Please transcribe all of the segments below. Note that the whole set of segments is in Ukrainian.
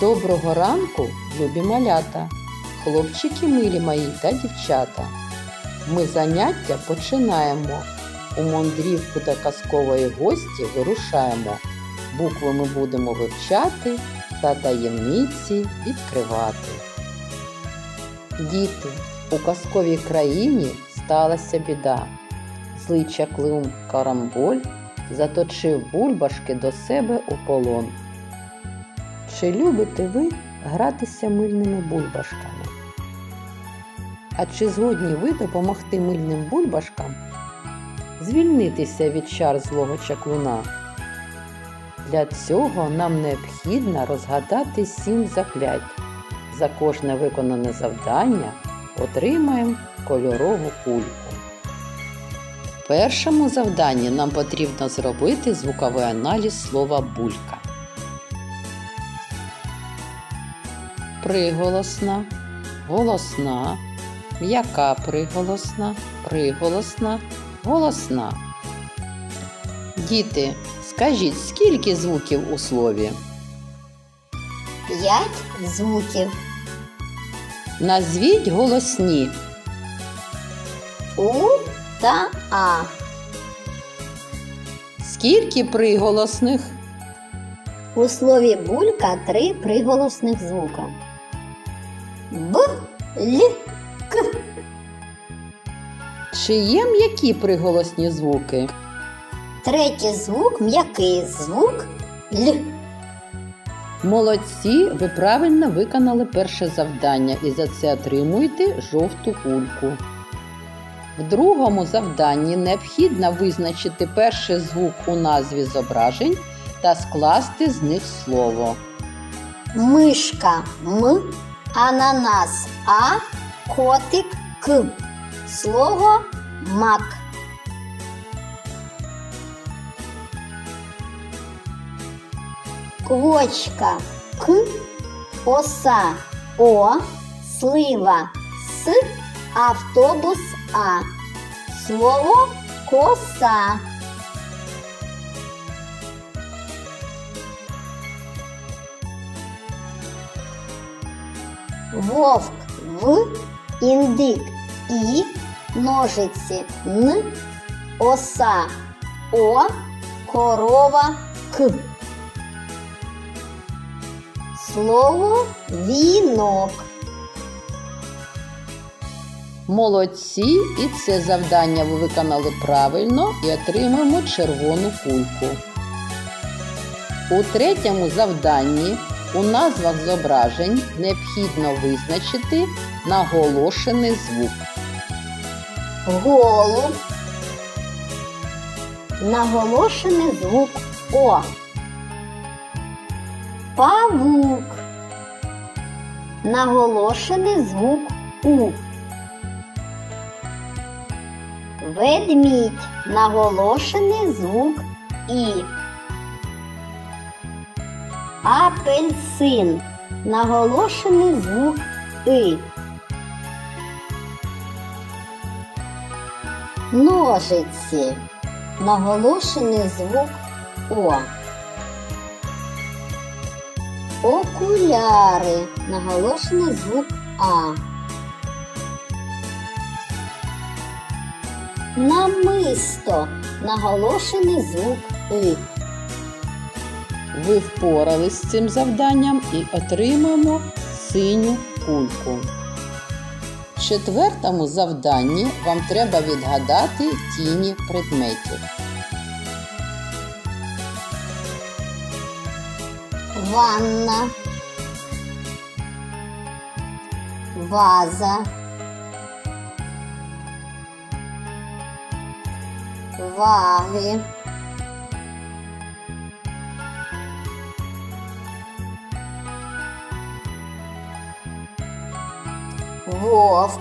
Доброго ранку, любі малята, хлопчики милі мої та дівчата. Ми заняття починаємо. У мандрівку до казкової гості вирушаємо. Букви ми будемо вивчати та таємниці відкривати. Діти, у казковій країні сталася біда. Злий чаклун карамболь заточив бульбашки до себе у полон. Чи любите ви гратися мильними бульбашками? А чи згодні ви допомогти мильним бульбашкам звільнитися від чар злого чаклуна? Для цього нам необхідно розгадати сім заклять. За кожне виконане завдання отримаємо кольорову кульку. В першому завданні нам потрібно зробити звуковий аналіз слова булька. Приголосна, голосна, м'яка приголосна, приголосна, голосна. Діти, скажіть, скільки звуків у слові? П'ять звуків. Назвіть голосні. У та А. Скільки приголосних? У слові булька три приголосних звука. Б, Л, К. Чи є м'які приголосні звуки? Третій звук м'який звук Л. Молодці, ви правильно виконали перше завдання і за це отримуєте жовту кульку. В другому завданні необхідно визначити перший звук у назві зображень та скласти з них слово. Мишка М, ананас А, котик К. Слово мак. Квочка К, оса О, слива С, автобус А. Слово коса. Вовк В, індик І, ножиці Н, оса О, корова К. Слово вінок. Молодці, і це завдання ви виконали правильно і отримаємо червону кульку. У третьому завданні у назвах зображень необхідно визначити наголошений звук. Голуб. Наголошений звук О. Павук. Наголошений звук У. Ведмідь. Наголошений звук І. Апельсин. Наголошений звук И. Ножиці. Наголошений звук О. Окуляри. Наголошений звук А. Намисто. Наголошений звук И. Ви впорались з цим завданням і отримаємо синю кульку. В четвертому завданні вам треба відгадати тіні предметів. Ванна. Ваза. Ваги. Вовк.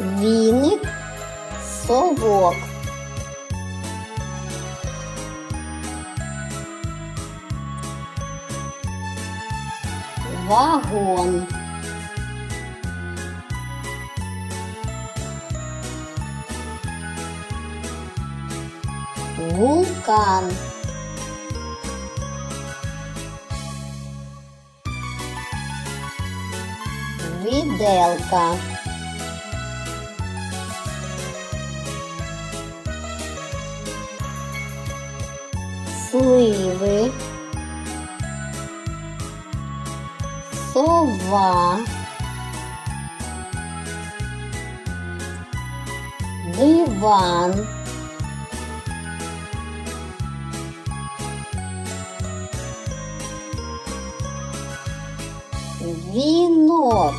Віник, совок. Вагон. Вулкан, віделка, сливи, сова, диван, вінок,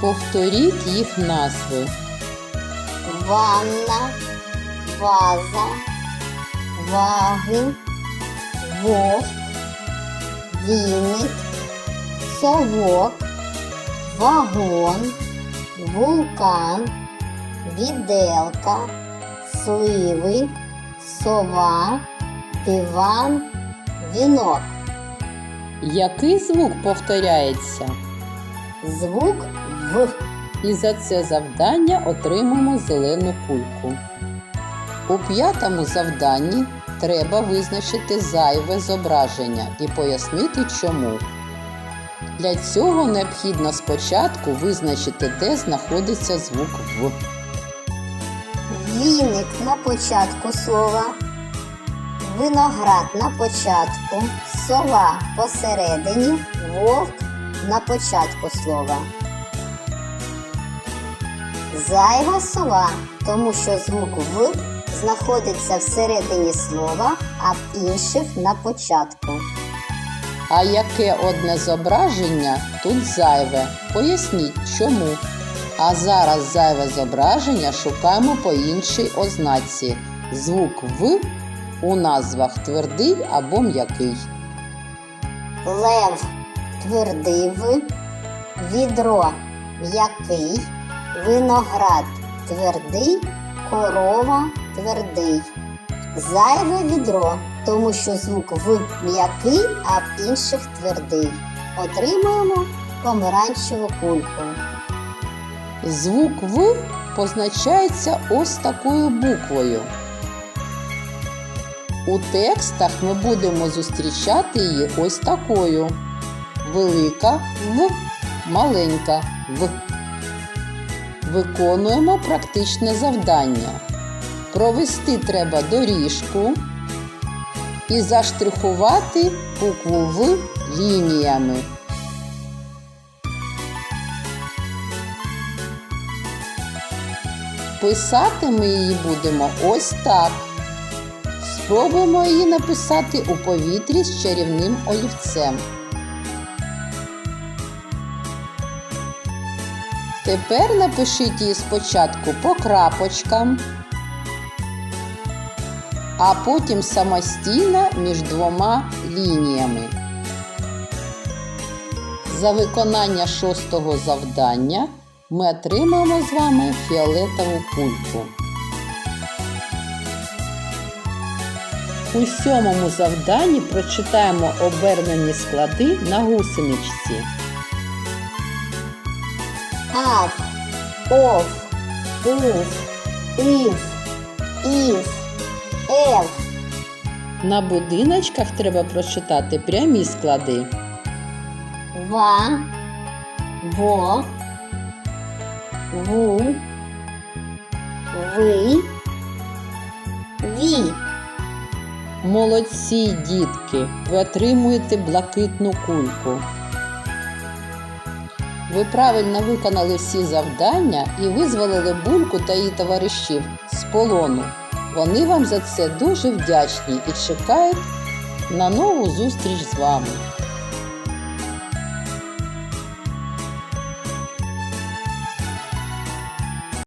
Повторіть їх назви. ванна, ваза, ваги, вовк, віник, совок, вагон, вулкан, віделка, сливи, сова, диван, вінок. Який звук повторяється? Звук В. І за це завдання отримаємо зелену кульку. У п'ятому завданні треба визначити зайве зображення і пояснити чому. Для цього необхідно спочатку визначити, де знаходиться звук В. Віник на початку слова, виноград на початку, сова посередині, вовк на початку слова. Зайва сова, тому що звук В знаходиться всередині слова, а в інших на початку. А яке одне зображення тут зайве? Поясніть чому. А зараз зайве зображення шукаємо по іншій ознаці. Звук В у назвах твердий або м'який. Лев твердий В, відро м'який, виноград твердий, корова твердий. Зайве відро, тому що звук В м'який, а в інших твердий. Отримуємо помаранчеву кульку. Звук В позначається ось такою буквою. У текстах ми будемо зустрічати її ось такою. Велика В, маленька В. Виконуємо практичне завдання. Провести треба доріжку і заштрихувати букву В лініями. Писати ми її будемо ось так. Спробуємо її написати у повітрі з чарівним олівцем. Тепер напишіть її спочатку по крапочкам, а потім самостійно між двома лініями. За виконання шостого завдання ми отримаємо з вами фіолетову кульку. У сьомому завданні прочитаємо обернені склади на гусеничці. Ав, ов, ув, ів, ів, ев, На будиночках треба прочитати прямі склади. ва, во, ву, ви, ві. Молодці, дітки! Ви отримуєте блакитну кульку. Ви правильно виконали всі завдання і визволили бульку та її товаришів з полону. Вони вам за це дуже вдячні і чекають на нову зустріч з вами.